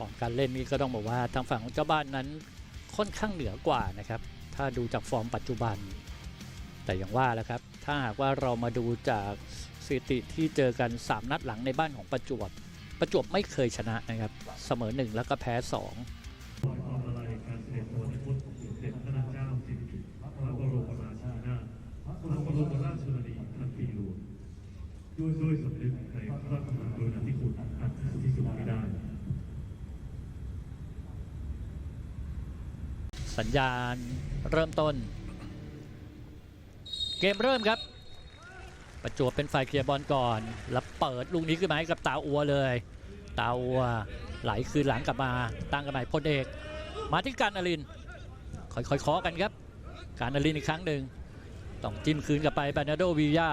ของการเล่นนี่ก็ต้องบอกว่าทางฝั่งของเจ้าบ้านนั้นค่อนข้างเหนือกว่านะครับ ถ้าดูจากฟอร์มปัจจุบัน แต่อย่างว่าแหล้วครับ ถ้าหากว่าเรามาดูจากสถิติที่เจอกัน 3 นัดหลังในบ้านของประจวบ ประจวบไม่เคยชนะนะครับ เสมอ 1 แล้วก็แพ้2ขอควยการเสด็จตัวในพุทธสมเด็จพระนางเจ้าสิริกิติ์พระบรมราชินีนาถพระราชชนนีพันปีหลวงด้วยด้วยสำนึกในพระมหากรุณาธิคุณอันสูงที่สุดไม่ได้ สัญญาณเริ่มต้น เกมเริ่มครับ ประจวบเป็นฝ่ายเคลียร์บอลก่อน แล้วเปิดลูกนี้ขึ้นมาให้กับตาอัวเลย ตาอัวไหลคืนหลังกลับมาตั้งกันใหม่พลเอก มาที่การอลินค่อยๆเคาะกันครับ การอลินอีกครั้งหนึ่งต้องจิ้มคืนกลับไปแบรนาโดวิยา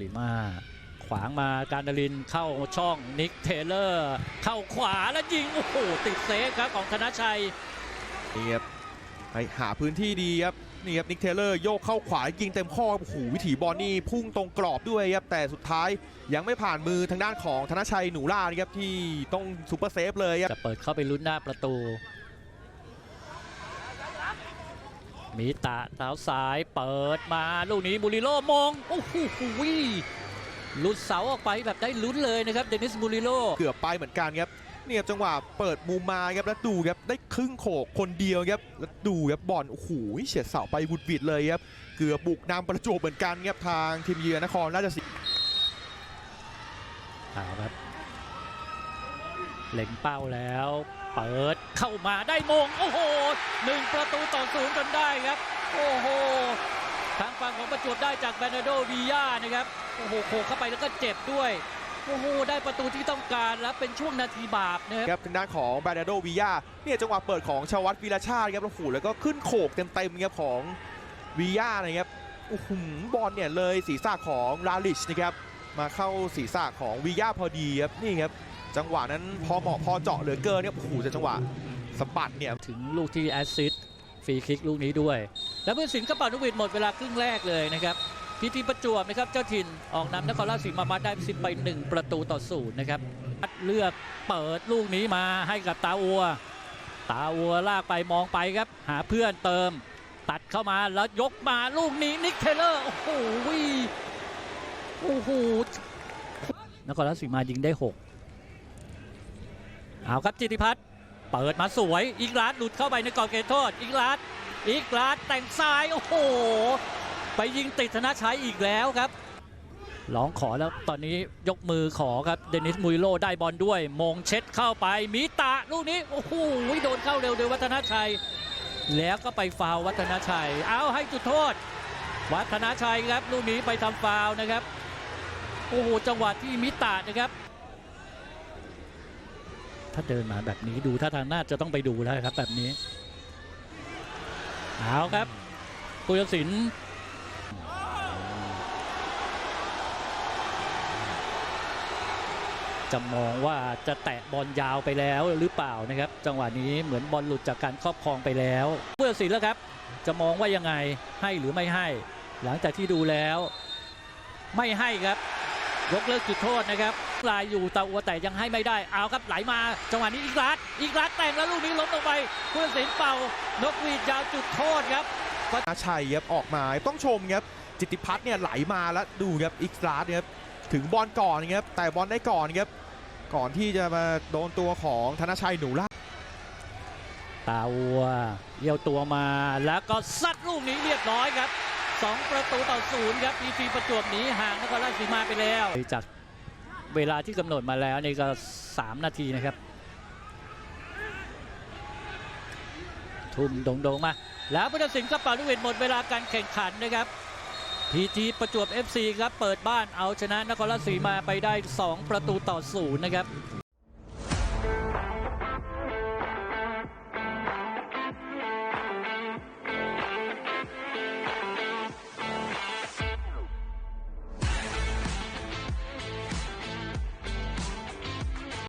ลิมา ขวางมาการดลินเข้าช่องนิกเทเลอร์ เข้าขวาแล้วยิง โอ้โห ติดเซฟครับของธนชัย นี่ครับไปหาพื้นที่ดีครับ นี่ครับนิกเทเลอร์โยกเข้าขวายิงเต็มข้อโอ้โหวิถีบอลนี่พุ่งตรงกรอบด้วยครับ แต่สุดท้ายยังไม่ผ่านมือทางด้านของธนชัยหนูล่านะครับที่ต้องซูเปอร์เซฟเลยครับจะเปิดเข้าไปลุ้นหน้าประตูมีตะเท้าซ้ายเปิดมาลูกนี้บุริโลมอง โอ้โห หลุดเสาออกไปแบบได้ลุ้นเลยนะครับเดนิสบุริโลเกือบไปเหมือนกันครับเนี่ยครับจังหวะเปิดมุมมาครับแล้วดูครับได้ครึ่งโขกคนเดียวครับแล้วดูครับบอลโอ้โหเฉียดเสาไปบุดบิดเลยครับเกือบบุกนำประจวบเหมือนกันครับทางทีมเยือนนครราชสีมาเอาครับเล็งเป้าแล้ว เปิดเข้ามาได้มง โอ้โหหนึ่งประตูต่อศูนย์จนได้ครับ โอ้โห ทางฝั่งของประจวบได้จากแบรนาโดวียานะครับโอ้โหโขกเข้าไปแล้วก็เจ็บด้วยโอ้โหได้ประตูที่ต้องการแล้วเป็นช่วงนาทีบาปนะครับครับทางด้านของบานาโดวิยาเนี่ยจังหวะเปิดของชาวัตวีรชาติครับโอ้โหแล้วก็ขึ้นโขกเต็มๆครับของวิยานะครับโอ้โหบอลเนี่ยเลยศีรษะของลาลิชนะครับมาเข้าศีรษะของวิยาพอดีครับนี่ครับจังหวะนั้นพอเหมาะพอเจาะเหลือเกินเนี่ยโอ้โหจะจังหวะสะบัดเนี่ยถึงลูกที่แอสซิสต์ฟรีคิกลูกนี้ด้วย แล้วผู้ตัดสินก็เป่านกหวีดหมดเวลาครึ่งแรกเลยนะครับพิธีประจวบนะครับเจ้าถิ่นออกนำนครราชสีมามาได้สิบไป1ประตูต่อศูนย์นะครับเลือกเปิดลูกนี้มาให้กับตาอัว ตาอัวลากไปมองไปครับ หาเพื่อนเติม ตัดเข้ามาแล้วยกมาลูกนี้นิกเทเลอร์โอ้โหโอ้โหนครราชสีมายิงได้ 6 เอาครับจิติพัฒน์เปิดมาสวยอีกลาดหลุดเข้าไปในกรอบเขตโทษอีกลาด อีกลาดแต่งซ้าย โอ้โห ไปยิงติดธนชัยอีกแล้วครับร้องขอแล้วตอนนี้ยกมือขอครับ เดนิสมุยโลได้บอลด้วย มงเช็ดเข้าไป มีตะลูกนี้ โอ้โหโดนเข้าเร็วโดยวัฒนชัย แล้วก็ไปฟาววัฒนชัย เอาให้จุดโทษ วัฒนชัยครับลูกนี้ไปทำฟาวนะครับ โอ้โหจังหวะที่มิตะนะครับ ถ้าเดินมาแบบนี้ดูท่าทางน่าจะต้องไปดูแล้วครับแบบนี้ เอาครับผู้ตัดสินจะมองว่าจะแตะบอลยาวไปแล้วหรือเปล่านะครับ จังหวะนี้เหมือนบอลหลุดจากการครอบครองไปแล้วผู้ตัดสินแล้วครับ จะมองว่ายังไงให้หรือไม่ให้ หลังจากที่ดูแล้ว ไม่ให้ครับ ยกเลิกจุดโทษนะครับลายอยู่ตาอัวแต่ยังให้ไม่ได้ เอาครับไหลมา จังหวะนี้อีกรัดอีกรัดแต่งแล้วลูกนี้ล้มลงไปผู้ตัดสินเป่านกหวีดยาวจุดโทษครับธนชัยครับออกมาต้องชมครับจิตติพัฒน์เนี่ยไหลมาแล้วดูครับอีกลาสครับถึงบอลก่อนครับแต่บอลได้ก่อนครับก่อนที่จะมาโดนตัวของธนชัยหนูล่าตาวัวเยี่ยวตัวมาแล้วก็ซัดลูกนี้เรียบร้อยครับ 2 ประตูต่อศูนย์ครับพีฟีประจวบหนีห่างนครราชสีมาไปแล้ว จากเวลาที่กำหนดมาแล้วนี่ก็ 3 นาทีนะครับ ทุ่มโด่งๆมา แล้วผู้ตัดสินก็เป่าลูกเวทหมดเวลาการแข่งขันนะครับพีจีประจวบ FC ครับ เปิดบ้านเอาชนะนครราชสีมาไปได้ 2 ประตูต่อศูนย์นะครับ